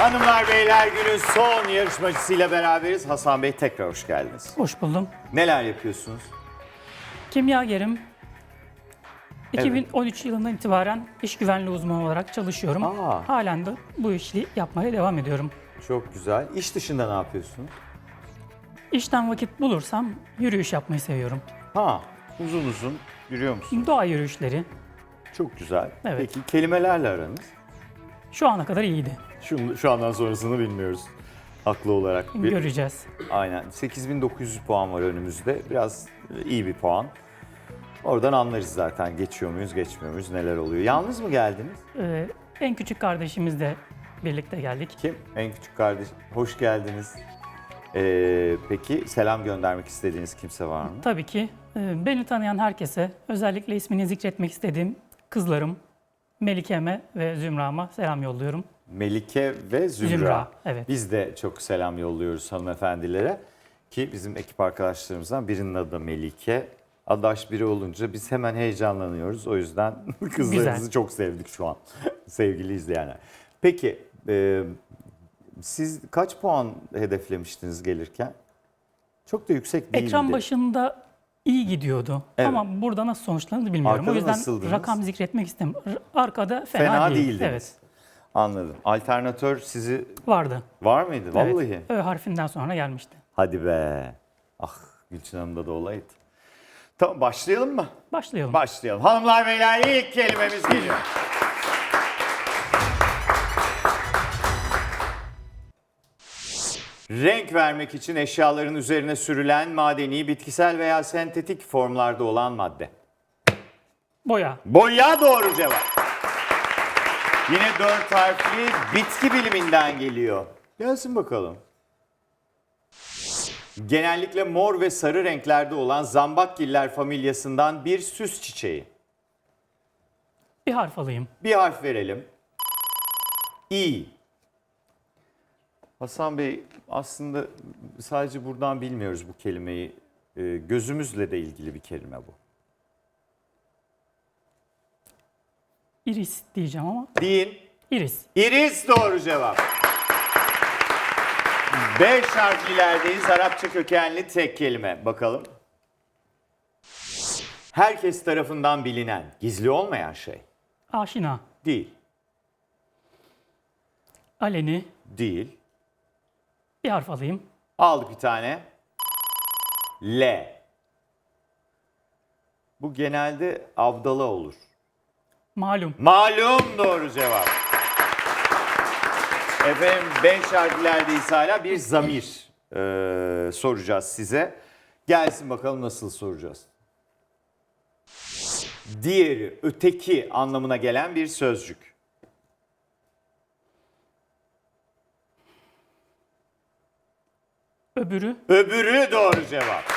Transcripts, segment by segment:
Hanımlar beyler günün son yarışmacısıyla beraberiz. Hasan Bey tekrar hoş geldiniz. Hoş buldum. Neler yapıyorsunuz? Kimyagerim. 2013 yılından itibaren iş güvenliği uzmanı olarak çalışıyorum. Aa. Halen de bu işi yapmaya devam ediyorum. Çok güzel. İş dışında ne yapıyorsunuz? İşten vakit bulursam yürüyüş yapmayı seviyorum. Ha, uzun uzun yürüyor musun? Doğa yürüyüşleri Çok güzel. Evet. Peki kelimelerle aranız? şu ana kadar iyiydi. Şu, şu andan sonrasını bilmiyoruz. Haklı olarak. Bir- Göreceğiz. Aynen. 8900 puan var önümüzde. Biraz iyi bir puan. Oradan anlarız zaten geçiyor muyuz, geçmiyor muyuz, neler oluyor. Yalnız mı geldiniz? Ee, en küçük kardeşimizle birlikte geldik. Kim? En küçük kardeş. Hoş geldiniz. Ee, peki selam göndermek istediğiniz kimse var mı? Tabii ki e, beni tanıyan herkese, özellikle ismini zikretmek istediğim kızlarım Melike'me ve Zümra'ma selam yolluyorum. Melike ve Zümra. Zümra, evet. Biz de çok selam yolluyoruz hanımefendilere. Ki bizim ekip arkadaşlarımızdan birinin adı Melike. Adaş biri olunca biz hemen heyecanlanıyoruz. O yüzden kızlarımızı Güzel. çok sevdik şu an sevgili izleyenler. Peki e, siz kaç puan hedeflemiştiniz gelirken? Çok da yüksek değildi. Ekran başında iyi gidiyordu Evet. ama burada nasıl sonuçlanır bilmiyorum. Arkada o yüzden nasıldınız? rakam zikretmek istemiyorum. Arkada fena, Fena değil. değildiniz. Evet, Anladım. Alternatör sizi vardı. var mıydı? Vallahi. Evet. Ö harfinden sonra gelmişti. Hadi be. Ah Gülçin Hanım'da da olaydı. Tamam başlayalım mı? Başlayalım. Başlayalım. Hanımlar beyler ilk kelimemiz geliyor. Renk vermek için eşyaların üzerine sürülen madeni, bitkisel veya sentetik formlarda olan madde. Boya. Boya doğru cevap. Yine dört harfli bitki biliminden geliyor. Gelsin bakalım. Genellikle mor ve sarı renklerde olan zambakgiller familyasından bir süs çiçeği. Bir harf alayım. Bir harf verelim. İ. Hasan Bey aslında sadece buradan bilmiyoruz bu kelimeyi. Ee, Gözümüzle de ilgili bir kelime bu. Iris diyeceğim ama. Deyin. Iris. İris doğru cevap. Beş harflilerdeyiz. Arapça kökenli tek kelime. Bakalım. Herkes tarafından bilinen, gizli olmayan şey. Aşina. Değil, Aleni. değil. Bir harf alayım. Aldık bir tane. L. Bu genelde avdala olur. Malum. Malum doğru cevap. Efendim beş harflerdeyiz hala bir zamir eee, soracağız size. Gelsin bakalım nasıl soracağız. Diğeri, öteki anlamına gelen bir sözcük. Öbürü. Öbürü doğru cevap.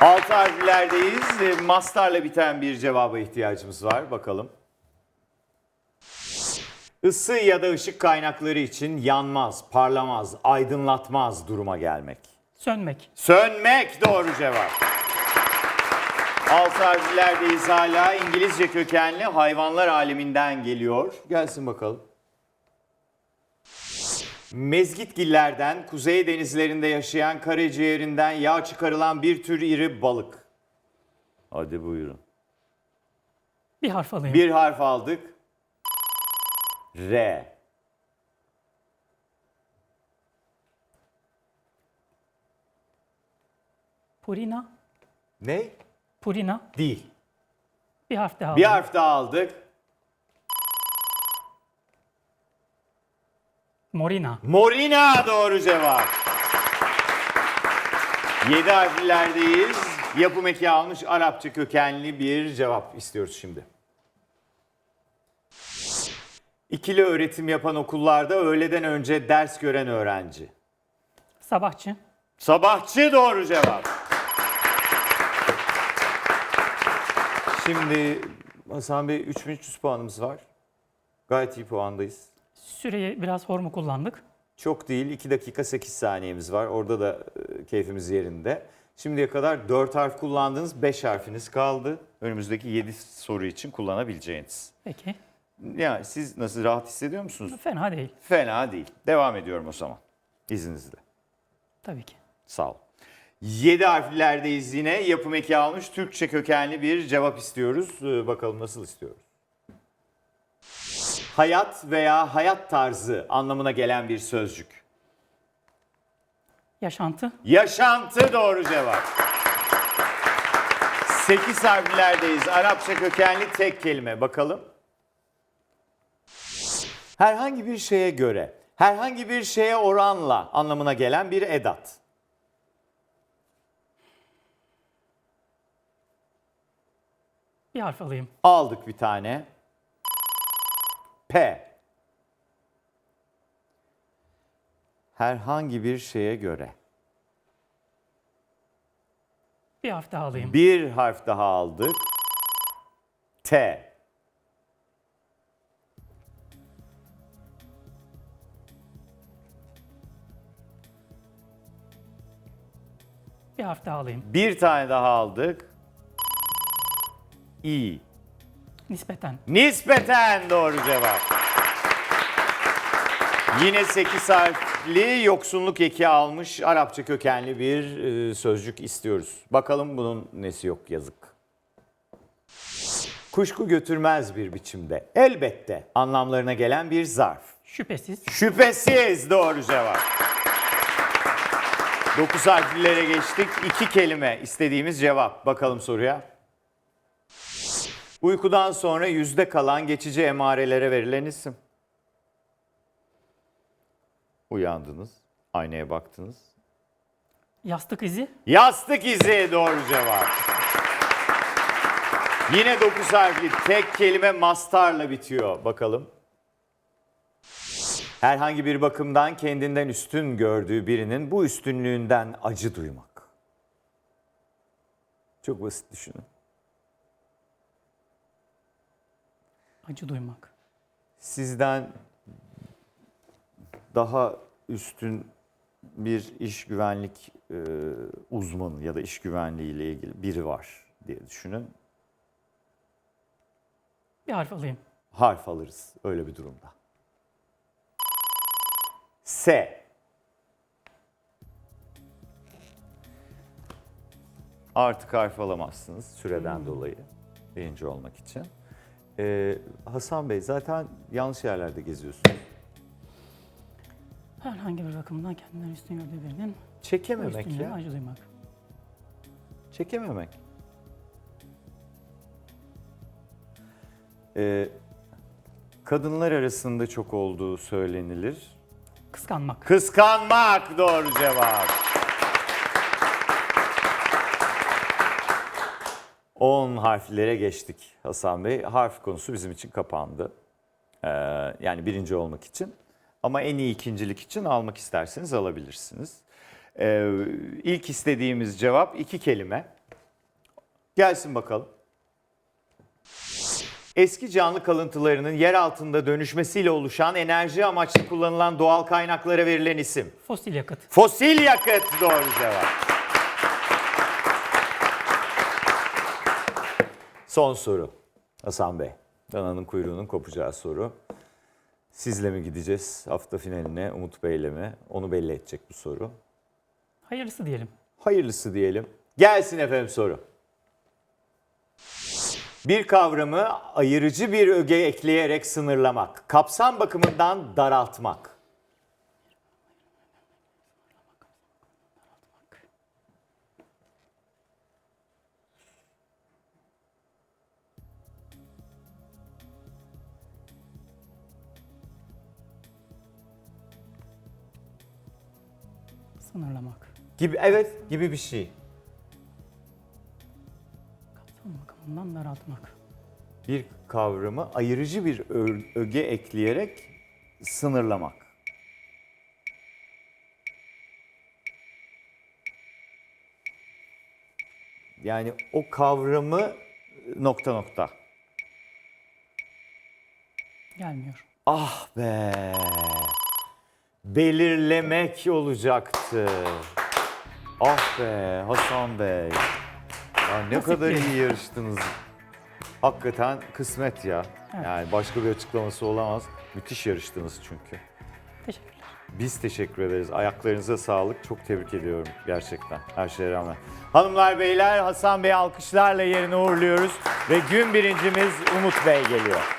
Altı harflerdeyiz. E, Mastarla biten bir cevaba ihtiyacımız var. Bakalım. Isı ya da ışık kaynakları için yanmaz, parlamaz, aydınlatmaz duruma gelmek. Sönmek. Sönmek doğru cevap. Altı harflerdeyiz hala. İngilizce kökenli hayvanlar aleminden geliyor. Gelsin bakalım. Mezgitgillerden kuzey denizlerinde yaşayan karaciğerinden yağ çıkarılan bir tür iri balık. Hadi buyurun. Bir harf alayım. Bir harf aldık. R. Purina. Ne? Purina. Değil. Bir harf daha Bir alayım. harf daha aldık. Morina. Morina doğru cevap. 7 harflerdeyiz. Yapım eki almış Arapça kökenli bir cevap istiyoruz şimdi. İkili öğretim yapan okullarda öğleden önce ders gören öğrenci. Sabahçı. Sabahçı doğru cevap. Şimdi Hasan Bey 3300 puanımız var. Gayet iyi puandayız. Süreyi biraz hor mu kullandık? Çok değil 2 dakika 8 saniyemiz var. Orada da e, keyfimiz yerinde. Şimdiye kadar 4 harf kullandınız 5 harfiniz kaldı. Önümüzdeki 7 soru için kullanabileceğiniz. Peki. Yani siz nasıl rahat hissediyor musunuz? Fena değil. Fena değil. Devam ediyorum o zaman. İzninizle. Tabii ki. Sağ ol. 7 harflerdeyiz yine. Yapım eki almış Türkçe kökenli bir cevap istiyoruz. Ee, bakalım nasıl istiyoruz? Hayat veya hayat tarzı anlamına gelen bir sözcük. Yaşantı. Yaşantı doğru cevap. 8 harflerdeyiz. Arapça kökenli tek kelime. Bakalım. Herhangi bir şeye göre, herhangi bir şeye oranla anlamına gelen bir edat. Bir harf alayım. Aldık bir tane. P. Herhangi bir şeye göre. Bir harf daha alayım. Bir harf daha aldık. T. Bir harf daha alayım. Bir tane daha aldık. İ. Nispeten. Nispeten doğru cevap. Yine 8 harfli yoksunluk eki almış Arapça kökenli bir e, sözcük istiyoruz. Bakalım bunun nesi yok yazık. Kuşku götürmez bir biçimde. Elbette anlamlarına gelen bir zarf. Şüphesiz. Şüphesiz doğru cevap. 9 harflilere geçtik. İki kelime istediğimiz cevap. Bakalım soruya. Uykudan sonra yüzde kalan geçici emarelere verilen isim. Uyandınız, aynaya baktınız. Yastık izi. Yastık izi doğru cevap. Yine 9 harfli tek kelime mastarla bitiyor. Bakalım. Herhangi bir bakımdan kendinden üstün gördüğü birinin bu üstünlüğünden acı duymak. Çok basit düşünün. Acı duymak. Sizden daha üstün bir iş güvenlik e, uzmanı ya da iş güvenliği ile ilgili biri var diye düşünün. Bir harf alayım. harf alırız öyle bir durumda. S. Artık harf alamazsınız süreden dolayı birinci olmak için. Ee, Hasan Bey zaten yanlış yerlerde geziyorsunuz. Herhangi bir bakımdan kendinden üstün gördüğü birinin Çekememek üstünlüğüne ya. acı duymak. Çekememek. Ee, kadınlar arasında çok olduğu söylenilir. Kıskanmak. Kıskanmak doğru cevap. 10 harflere geçtik Hasan Bey. Harf konusu bizim için kapandı. Ee, yani birinci olmak için. Ama en iyi ikincilik için almak isterseniz alabilirsiniz. Ee, ilk istediğimiz cevap iki kelime. Gelsin bakalım. Eski canlı kalıntılarının yer altında dönüşmesiyle oluşan enerji amaçlı kullanılan doğal kaynaklara verilen isim. Fosil yakıt. Fosil yakıt doğru cevap. Son soru. Hasan Bey. Dananın kuyruğunun kopacağı soru. Sizle mi gideceğiz hafta finaline Umut Bey'le mi? Onu belli edecek bu soru. Hayırlısı diyelim. Hayırlısı diyelim. Gelsin efendim soru. Bir kavramı ayırıcı bir öge ekleyerek sınırlamak, kapsam bakımından daraltmak. Sınırlamak. Gibi evet gibi bir şey. Kapsam bakımından daraltmak. bir kavramı ayırıcı bir öge ekleyerek sınırlamak. Yani o kavramı nokta nokta. Gelmiyor. Ah be. Belirlemek olacaktı. Ah be Hasan Bey. Ya ne Nasip kadar ki. iyi yarıştınız. Hakikaten kısmet ya. Evet. Yani başka bir açıklaması olamaz. Müthiş yarıştınız çünkü. Teşekkürler. Biz teşekkür ederiz. Ayaklarınıza sağlık. Çok tebrik ediyorum gerçekten her şeye rağmen. Hanımlar beyler Hasan Bey alkışlarla yerine uğurluyoruz. Ve gün birincimiz Umut Bey geliyor.